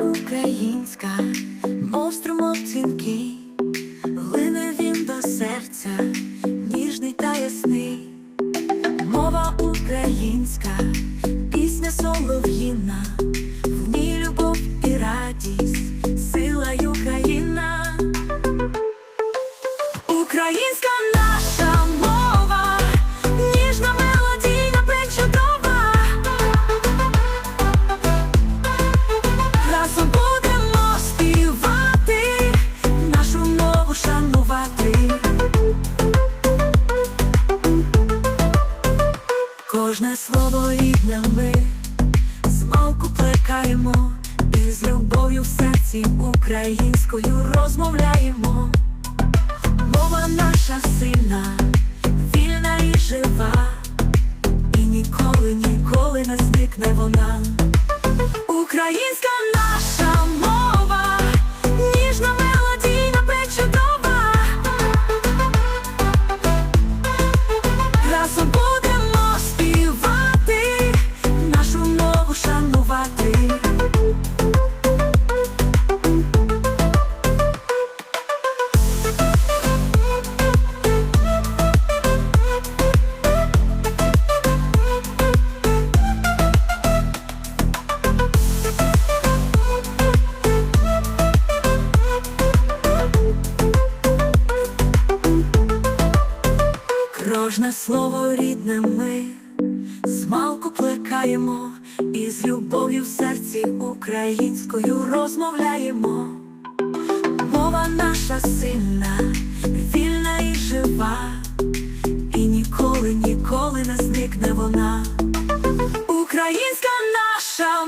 українська, мов струмок дзвінкий, лине він до серця, ніжний та ясний, мова українська, пісня солов'їна, Кожне слово рідне ми змалку плекаємо, і з любов'ю в серці українською розмовляємо. Мова наша сильна, вільна і жива, і ніколи, ніколи не зникне вона. Українська Кожне слово рідне ми змалку плекаємо, і з любов'ю в серці українською розмовляємо. Мова наша сильна, вільна і жива, і ніколи, ніколи не зникне вона. Українська наша